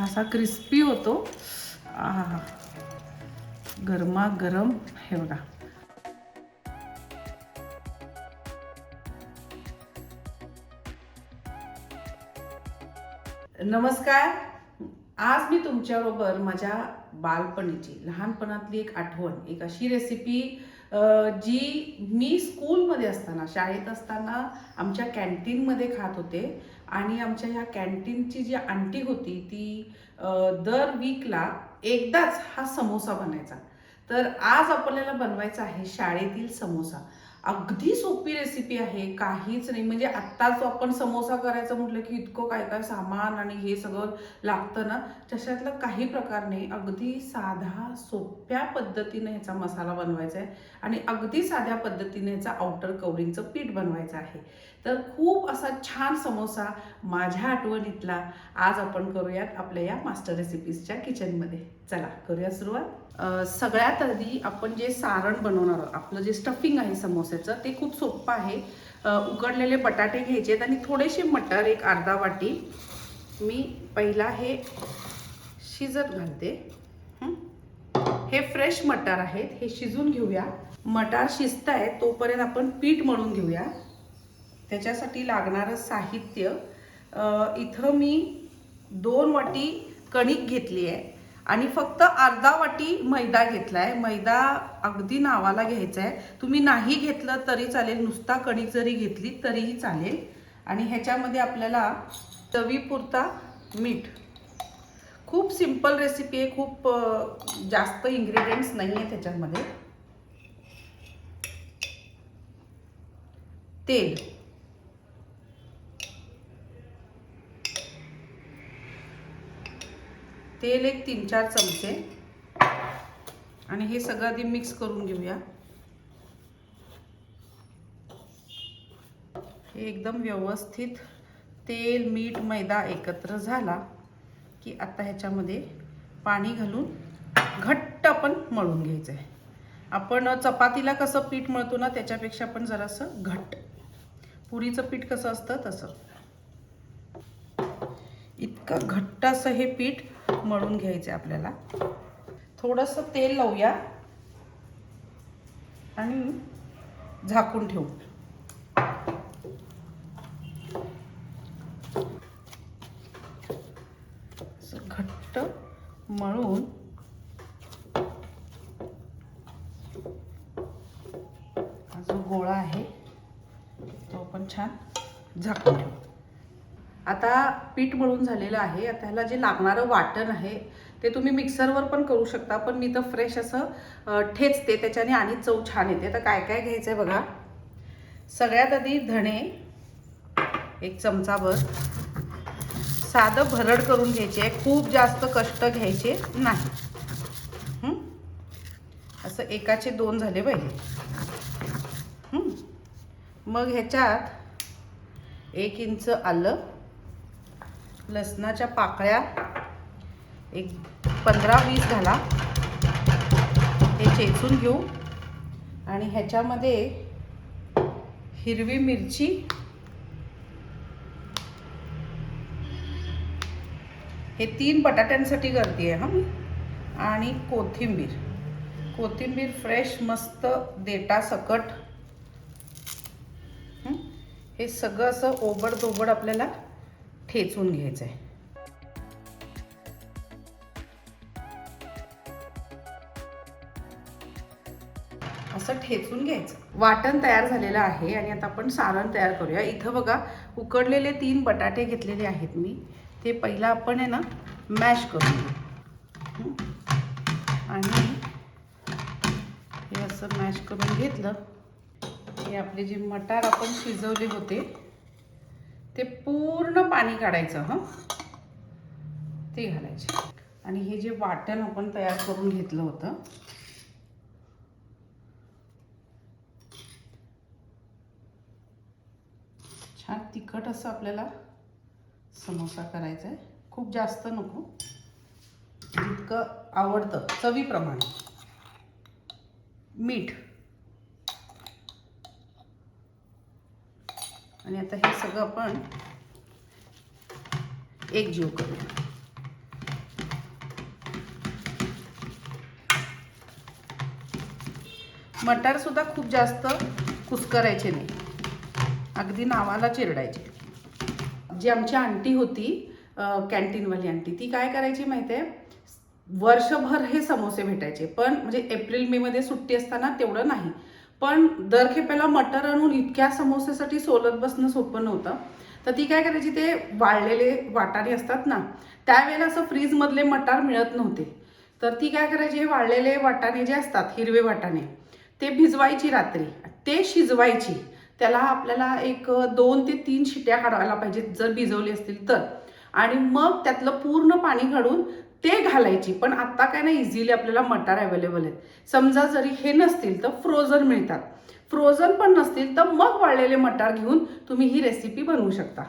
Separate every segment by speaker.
Speaker 1: असा क्रिस्पी होतो. आहा गरमागरम हे बघा. नमस्कार. आज मी तुमच्याबरोबर माझ्या बालपणीची लहानपणातली एक आठवण एक अशी रेसिपी जी मी स्कूलमध्ये असताना शाळेत असताना आमच्या कॅन्टीनमध्ये खात होते आणि आमच्या ह्या कॅन्टीनची जी आंटी होती ती दर वीकला एकदाच हा समोसा बनायचा. तर आज आपल्याला बनवायचा आहे शाळेतील समोसा. अगदी सोपी रेसिपी आहे काहीच नाही. म्हणजे आत्ताच आपण समोसा करायचं म्हटलं की इतकं काय काय सामान आणि हे सगळं लागतं ना तशातला काही प्रकार नाही. अगदी साधा सोप्या पद्धतीने ह्याचा मसाला बनवायचा आहे आणि अगदी साध्या पद्धतीने ह्याचा आउटर कवरिंगचं पीठ बनवायचं आहे. तर खूप असा छान समोसा माझ्या आठवणीतला आज आपण करूयात आपल्या या मास्टर रेसिपीजच्या किचनमध्ये चला करूया सुरुवात. सगळ्यात आधी आपण जे सारण बनवणार आहोत आपलं जे स्टफिंग आहे समोस्याचं ते खूप सोपं आहे. उकडलेले बटाटे घ्यायचे आहेत आणि थोडेसे मटर एक अर्धा वाटी. मी पहिला हे शिजत घालते. हे? फ्रेश मटार आहेत हे शिजून घेऊया. मटार शिजत आहे तोपर्यंत आपण पीठ मळून घेऊया. त्याच्यासाठी लागणारं साहित्य इथं मी दोन वाटी कणिक घेतली आहे. आणि फक्त अर्धा वाटी मैदा घेतला आहे मैदा अगदी नावाला घ्यायचा आहे तुम्ही नाही घेतलं तरी चालेल. नुसता कणिक जरी घेतली तरीही चालेल. आणि ह्याच्यामध्ये आपल्याला चवीपुरता मीठ. खूप सिंपल रेसिपी आहे. खूप जास्त इन्ग्रेडियंट्स नाही आहे त्याच्यामध्ये. तेल. तेल एक तीन चार चमचे. आणि हे सगळं आधी मिक्स करून घेऊया. हे एकदम व्यवस्थित तेल मीठ मैदा एकत्र झाला की आता ह्याच्यामध्ये पाणी घालून घट्ट आपण मळून घ्यायचं आहे आपण चपातीला कसं पीठ मळतो ना त्याच्यापेक्षा पण जरासं घट्ट. पुरीचं पीठ कसं असतं तसं. इतकं घट्ट असं हे पीठ मळून घ्यायचे आपल्याला. थोडंसं तेल लावूया. आणि झाकून ठेवू. घट्ट मळून हा जो गोळा आहे तो पण छान झाकून ठेवू. आता पीठ मळून झालेलं आहे. आता ह्याला जे लागणारं वाटण आहे ते तुम्ही मिक्सरवर पण करू शकता पण मी तर फ्रेश असं ठेचते त्याच्याने आणि चव छान येते. तर काय काय घ्यायचं आहे बघा. सगळ्यात आधी धणे एक चमचाभर साधं भरड करून घ्यायचे आहे. खूप जास्त कष्ट घ्यायचे नाही. असं एकाचे दोन झाले पाहिजे मग ह्याच्यात एक इंच आलं. लसणाच्या पाकळ्या एक पंधरा वीस घाला. हे चेचून घेऊ. आणि ह्याच्यामध्ये हिरवी मिरची हे तीन बटाट्यांसाठी करते आहे हां मी. आणि कोथिंबीर. कोथिंबीर फ्रेश मस्त देटा सकट हे सगळं असं ओबड दोबड आपल्याला ठेचून घ्यायचं आहे असं ठेचून घ्यायचं. वाटण तयार झालेलं आहे आणि आता आपण सारण तयार करूया. इथं बघा उकडलेले तीन बटाटे घेतलेले आहेत मी. ते पहिला आपण आहे ना मॅश करून घेऊ आणि हे असं मॅश करून घेतलं. हे आपले जे मटार आपण शिजवले होते ते पूर्ण पाणी काढायचं हं? ते घालायचे. आणि हे जे वाटण आपण तयार करून घेतलं होतं छान तिखट असं आपल्याला समोसा करायचा आहे खूप जास्त नको. जितकं आवडतं चवीप्रमाणे. मीठ. आणि आता हे सगळं आपण एक एकजीव करूया मटारसुद्धा खूप जास्त कुस्करायचे नाही. अगदी नावाला चिरडायचे. जी आमची आंटी होती कॅन्टीनवाली आंटी ती काय करायची माहिती आहे? वर्षभर हे समोसे भेटायचे. पण म्हणजे एप्रिल मेमध्ये सुट्टी असताना तेवढं नाही. पण दर खेपेला मटर आणून इतक्या समोसेसाठी सोलत बसणं सोपं नव्हतं. तर ती काय करायची ते वाळलेले वाटाणे असतात ना त्यावेळेला असं फ्रीजमधले मटार मिळत नव्हते. तर ती काय करायची हे वाळलेले वाटाणे जे असतात हिरवे वाटाणे ते भिजवायची रात्री. ते शिजवायची. त्याला आपल्याला एक दोन ते तीन शिट्या काढवायला पाहिजेत जर भिजवली असतील तर. आणि मग त्यातलं पूर्ण पाणी काढून ते घालायची पण आत्ता काय नाही इझिली आपल्याला मटार अवेलेबल आहेत. समजा जरी हे नसतील तर फ्रोझन मिळतात. फ्रोझन पण नसतील तर मग वाळलेले मटार घेऊन तुम्ही ही रेसिपी बनवू शकता.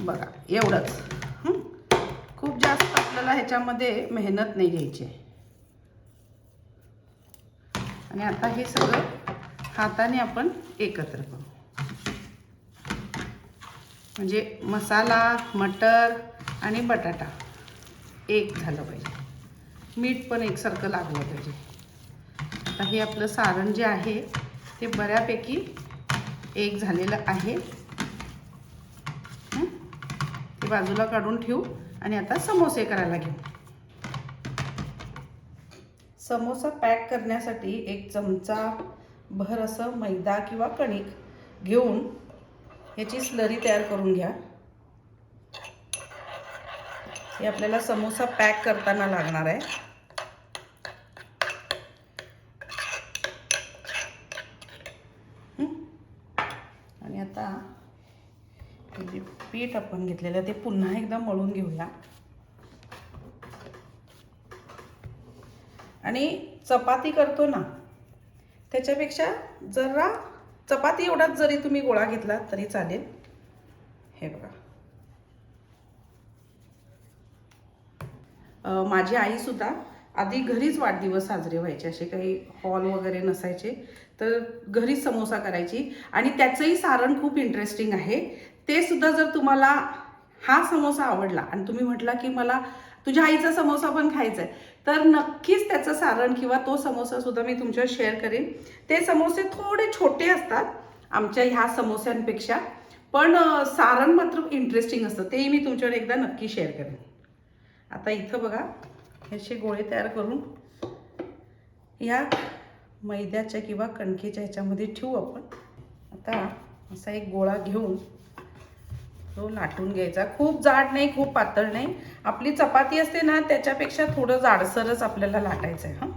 Speaker 1: बघा एवढंच. खूप जास्त आपल्याला ह्याच्यामध्ये मेहनत नाही घ्यायची. आणि आता हे सगळं हाताने आपण एकत्र करू. म्हणजे मसाला मटर आणि बटाटा. एक झालं पाहिजे. मीठ पण एकसारखं लागलं पाहिजे. आता हे आपलं सारण जे आहे ते बऱ्यापैकी एक झालेलं आहे. ते बाजूला काढून ठेवू आणि आता समोसे करायला घेऊ. समोसा पॅक करण्यासाठी एक चमचा भर असं मैदा किंवा कणिक घेऊन ह्याची स्लरी तयार करून घ्या. हे आपल्याला समोसा पॅक करताना लागणार आहे. आणि आता हे जे पीठ आपण घेतलेलं ते पुन्हा एकदा मळून घेऊया. आणि चपाती करतो ना त्याच्यापेक्षा जरा चपाती एवढाच जरी तुम्ही गोळा घेतला तरी चालेल. हे बघा. माझी आईसुद्धा आधी घरीच वाढदिवस साजरे व्हायचे. असे काही हॉल वगैरे नसायचे. तर घरीच समोसा करायची. आणि त्याचंही सारण खूप इंटरेस्टिंग आहे. ते सुद्धा जर तुम्हाला हा समोसा आवडला आणि तुम्ही म्हटला की मला तुझ्या आईचा समोसा पण खायचा आहे तर नक्कीच त्याचं सारण किंवा तो समोसा सुद्धा मी तुमच्यावर शेअर करेन. ते समोसे थोडे छोटे असतात आमच्या ह्या समोस्यांपेक्षा पण सारण मात्र इंटरेस्टिंग असतं. तेही मी तुमच्यावर एकदा नक्की शेअर करेन. आता इथं बघा हे असे गोळे तयार करून या मैद्याच्या किंवा कणकेच्या ह्याच्यामध्ये ठेवू आपण. आता असा एक गोळा घेऊन तो लाटून घ्यायचा. खूप जाड नाही खूप पातळ नाही. आपली चपाती असते ना त्याच्यापेक्षा थोडं जाडसरच आपल्याला लाटायचं आहे हां.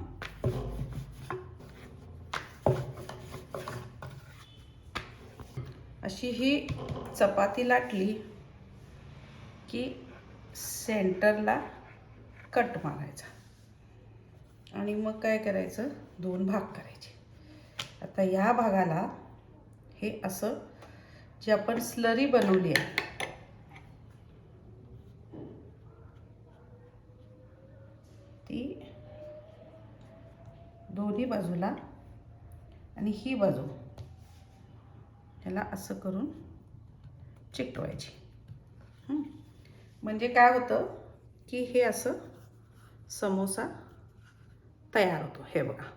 Speaker 1: अशी ही चपाती लाटली की सेंटरला कट मारायचा. आणि मग काय करायचं? दोन भाग करायचे. आता या भागाला हे असं जे आपण स्लरी बनवली आहे ती दोन्ही बाजूला आणि ही बाजू त्याला असं करून चिकटवायची. म्हणजे काय होतं की हे असं समोसा तयार होतो. हे बघा.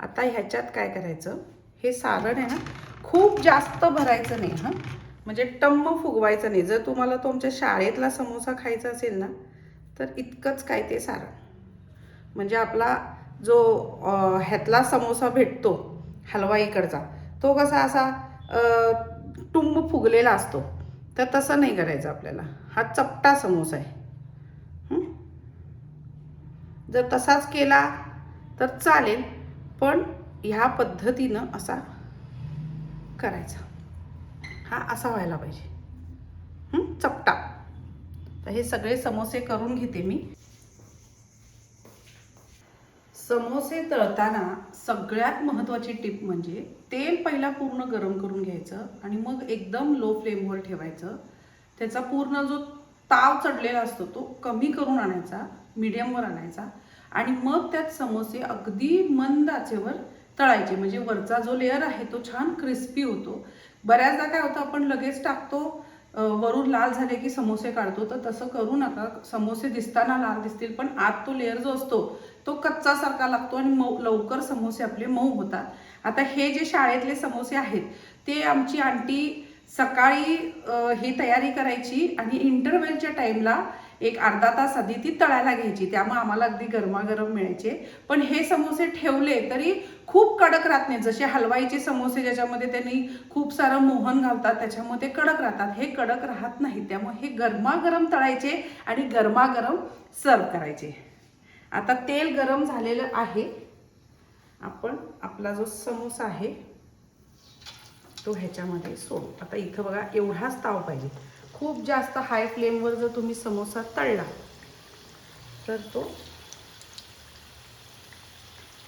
Speaker 1: आता ह्याच्यात काय करायचं? हे सारण आहे ना खूप जास्त भरायचं नाही हां? म्हणजे टम्म फुगवायचं नाही. जर तुम्हाला तुमच्या शाळेतला समोसा खायचा असेल ना तर इतकंच काय ते सारण. म्हणजे आपला जो ह्यातला समोसा भेटतो हलवाईकडचा तो कसा असा टुंब फुगलेला असतो. तर तसं नाही करायचं आपल्याला. हा चपटा समोसा आहे. जर तसाच केला तर चालेल पण ह्या पद्धतीनं असा करायचा. हा असा व्हायला पाहिजे. चपटा. तर हे सगळे समोसे करून घेते मी. समोसे तळताना सगळ्यात महत्त्वाची टिप म्हणजे तेल पहिला पूर्ण गरम करून घ्यायचं आणि मग एकदम लो फ्लेमवर ठेवायचं. त्याचा पूर्ण जो ताव चढलेला असतो तो कमी करून आणायचा मीडियमवर आणायचा आणि मग त्यात समोसे अगदी मंद आचेवर तळायचे. म्हणजे वरचा जो लेअर आहे तो छान क्रिस्पी होतो. बऱ्याचदा काय होतं आपण लगेच टाकतो वरून लाल झाले की समोसे काढतो तर तसं करू नका. समोसे दिसताना लाल दिसतील पण आत तो लेअर जो असतो तो कच्चासारखा लागतो आणि मऊ लवकर समोसे आपले मऊ होतात. आता हे जे शाळेतले समोसे आहेत ते आमची आंटी सकाळी ही तयारी करायची आणि इंटरव्हेलच्या टाईमला एक अर्धा तास आधी ती तळायला घ्यायची. त्यामुळे आम्हाला अगदी गरमागरम मिळायचे. पण हे समोसे ठेवले तरी खूप कडक राहत नाही जसे हलवाईचे समोसे ज्याच्यामध्ये त्यांनी खूप सारं मोहन घालतात त्याच्यामध्ये कडक राहतात. हे कडक राहत नाही त्यामुळे हे गरमागरम तळायचे आणि गरमागरम सर्व करायचे. आता तेल गरम झालेलं आहे. आपण आपला जो समोसा आहे तो ह्याच्यामध्ये सोडू. आता इथं बघा एवढाच ताव पाहिजे. खूप जास्त हाय फ्लेमवर जर तुम्ही समोसा तळला तर तो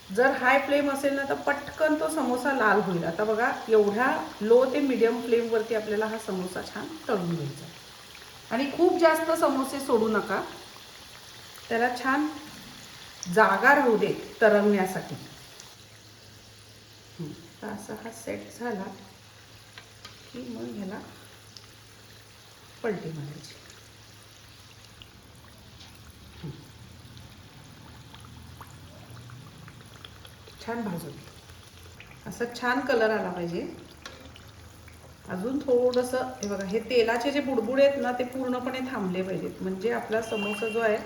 Speaker 1: जर हाय फ्लेम असेल ना तर पटकन तो समोसा लाल होईल. आता बघा एवढ्या लो ते मिडियम फ्लेमवरती आपल्याला हा समोसा छान तळून घ्यायचा आणि खूप जास्त समोसे सोडू नका. त्याला छान जागा राहू दे तरंगण्यासाठी. तर असा हा सेट झाला. की मग ह्याला पलटी मारायची. छान भाजून. असं छान कलर आला पाहिजे. अजून थोडंसं हे बघा हे तेलाचे जे बुडबुडे आहेत ना ते पूर्णपणे थांबले पाहिजेत. म्हणजे आपला समोसा जो आहे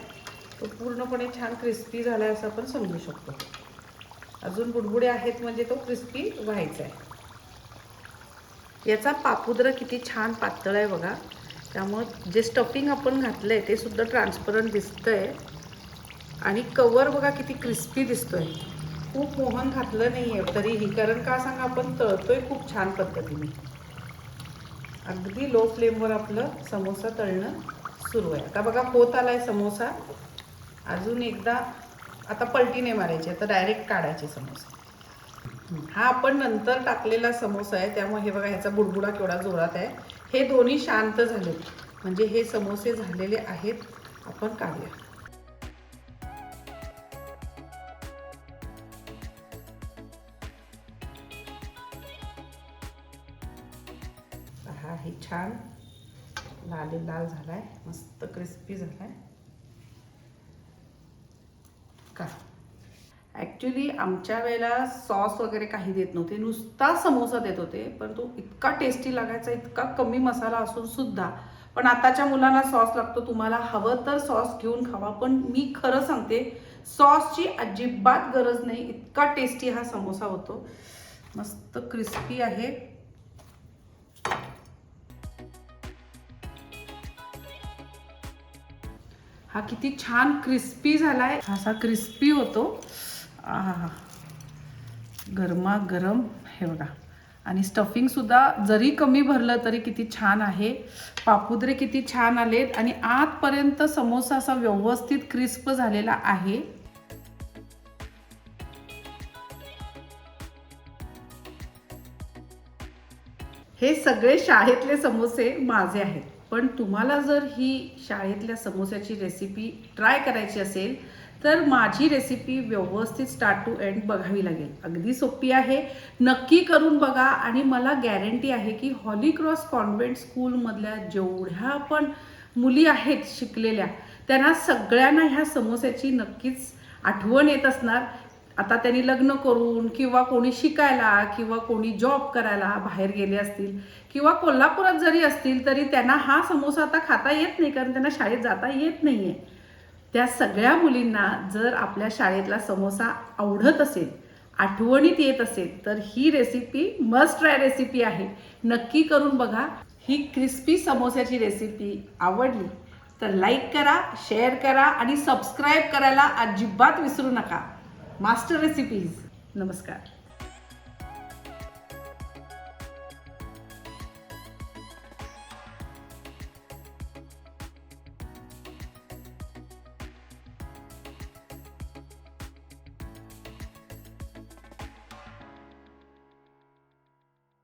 Speaker 1: तो पूर्णपणे छान क्रिस्पी झाला आहे असं आपण समजू शकतो. अजून बुडबुडे आहेत म्हणजे तो क्रिस्पी व्हायचा आहे याचा पापुद्र किती छान पातळ आहे बघा. त्यामुळं जे स्टफिंग आपण घातलं आहे ते सुद्धा ट्रान्सपरंट दिसतं आहे आणि कवर बघा किती क्रिस्पी दिसतोय. खूप मोहन घातलं नाही आहे तरीही कारण का सांगा आपण तळतोय खूप छान पद्धतीने. अगदी लो फ्लेमवर आपलं समोसा तळणं सुरू आहे. आता बघा होत आलाय समोसा. अजून एकदा आता पलटीने मारायचे आता डायरेक्ट काढायचे समोसा. हा आपण नंतर टाकलेला समोसा आहे त्यामुळे हे बघा ह्याचा बुडबुडा केवढा जोरात आहे. हे दोन्ही शांत झाले. म्हणजे हे समोसे झालेले आहेत. आपण काढूया. हे छान लाल लाल झालाय. मस्त क्रिस्पी झालाय का ॲक्च्युली आमच्या वेळेला सॉस वगैरे काही देत नव्हते. नुसता समोसा देत होते पण तो इतका टेस्टी लागायचा इतका कमी मसाला असून सुद्धा. पण आताच्या मुलांना सॉस लागतो तुम्हाला हवं तर सॉस घेऊन खावा पण मी खरं सांगते सॉसची अजिबात गरज नाही. इतका टेस्टी हा समोसा होतो. मस्त क्रिस्पी आहे. हा किती छान क्रिस्पी झालाय. असा क्रिस्पी होतो. आहा. गरमा गरम हे बघा. आणि स्टफिंग सुद्धा जरी कमी भरलं तरी किती छान आहे. पापुद्रे किती छान आलेत. आणि आतपर्यंत समोसा असा व्यवस्थित क्रिस्प झालेला आहे. हे सगळे शाळेतले समोसे माझे आहेत. पण तुम्हाला जर ही शाळेतल्या समोस्याची रेसिपी ट्राय करायची असेल तर माझी रेसिपी व्यवस्थित स्टार्ट टू एंड बघावी लागेल. अगदी सोपी आहे. नक्की करून बघा आणि मला गॅरंटी आहे की हॉली क्रॉस कॉन्व्हेंट स्कूलमधल्या जेवढ्या पण मुली आहेत शिकलेल्या त्यांना सगळ्यांना ह्या समोस्याची नक्कीच आठवण येत असणार. आता त्यांनी लग्न करून किंवा कोणी शिकायला किंवा कोणी जॉब करायला बाहेर गेले असतील किंवा कोल्हापुरात जरी असतील तरी त्यांना हा समोसा आता खाता येत नाही कारण त्यांना शाळेत जाता येत नाही आहे त्या सगळ्या मुलींना जर आपल्या शाळेतला समोसा आवडत असेल आठवणीत येत असेल तर ही रेसिपी मस्ट ट्राय रेसिपी आहे. नक्की करून बघा. ही क्रिस्पी समोस्याची रेसिपी आवडली तर लाईक करा शेअर करा आणि सबस्क्राईब करायला अजिबात विसरू नका. मास्टर रेसिपीज नमस्कार.